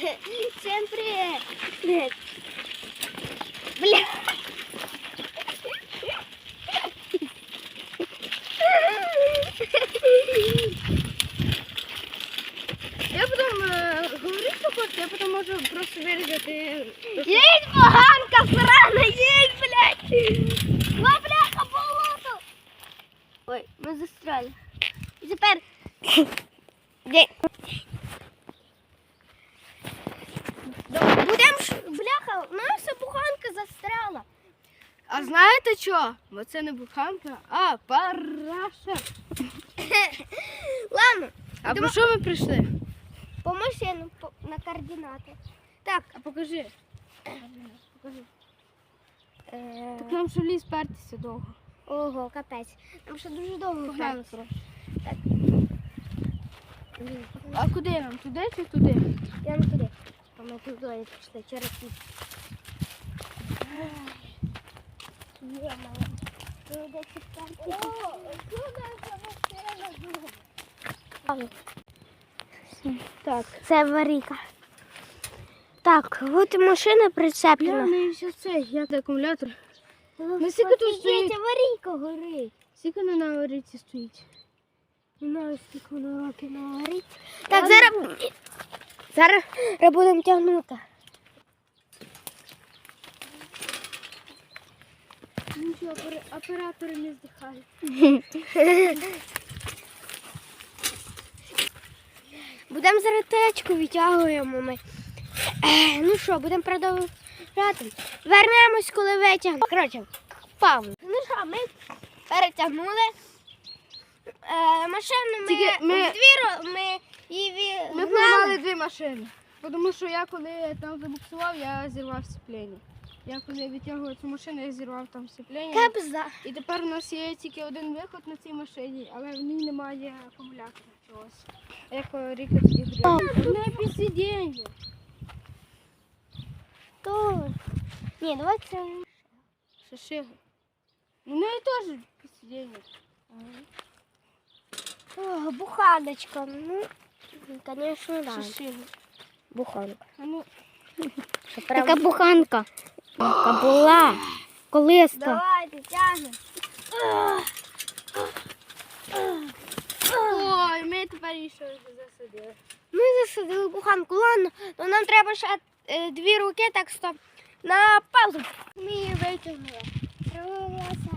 Всем привет! Привет! Бля! Я потім е, говорю, що хочу, я потім можу просто вирізати. Есть поганка срана, есть, блядь! Два бляха болото! Ой, ми застряли. І тепер... Де? Будем ж... Бляха, у нас вся буханка застряла. А знаєте що? Бо це не буханка, а параша. Ладно, А по що ми прийшли? по машину, на координати. Так, А покажи. Покажи. е... Так нам що в ліс пертися довго. ого, капець. Нам ще дуже довго грати. А куди нам? Туди чи туди? Я не туди. А ми туди пішли через ліс. Так. Це Варіка. Так, от машина Я не ще це, я акумулятор. Ну, скільки тут стоїть? Варійка горить. Скільки на наваріці стоїть? Знаю, скільки воно років на горить. Так, зараз, зараз будемо тягнути. Нічого, оператори не здихають. Будемо зараз течку витягуємо ми. Ну що, будемо продовжувати. Вернемось, коли витягнемо. Коротше, пауза. Ну що, ми перетягнули. Е, машину ми, ми- в двір, ми її Ми гнали. поймали дві машини. Тому що я коли там забуксував, я зірвав сцеплення. Я коли витягував цю машину, я зірвав там сцеплення. Капза. І тепер у нас є тільки один виход на цій машині, але в ній немає акумулятора чогось. Як Ріка тоді говорила. Не під сидіння. То... Ні, давай це. Шишига. У неї теж під сидіння. О, буханочка. Ну, звісно, да. Шишига. Буханка. А ну, Така буханка. Яка була. Колиста. Давайте, тягнемо. Ой, ми тепер її ще засадили. Ми засадили буханку. Ладно, то нам треба ще е, дві руки, так стоп. На паузу. Ми її витягнули. Привелося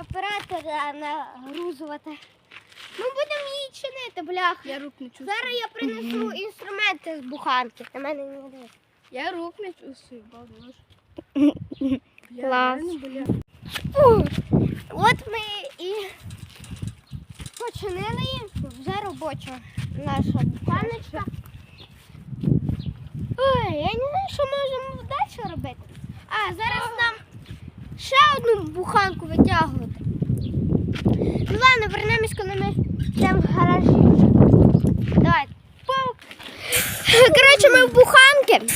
оператора нагрузувати. Ми будемо її чинити, блях. Я рук не чувствую. Зараз я принесу інструменти з буханки. На мене не дивись. Я рук не чувствую, балдеж. Клас. От ми і починили. Вже робоча наша буханочка. Ой, я не знаю, що можемо далі робити. А, зараз нам ще одну буханку витягувати. Ну ладно, вернемось, коли ми йдемо в гаражі. Давай. Коротше, ми в буханки.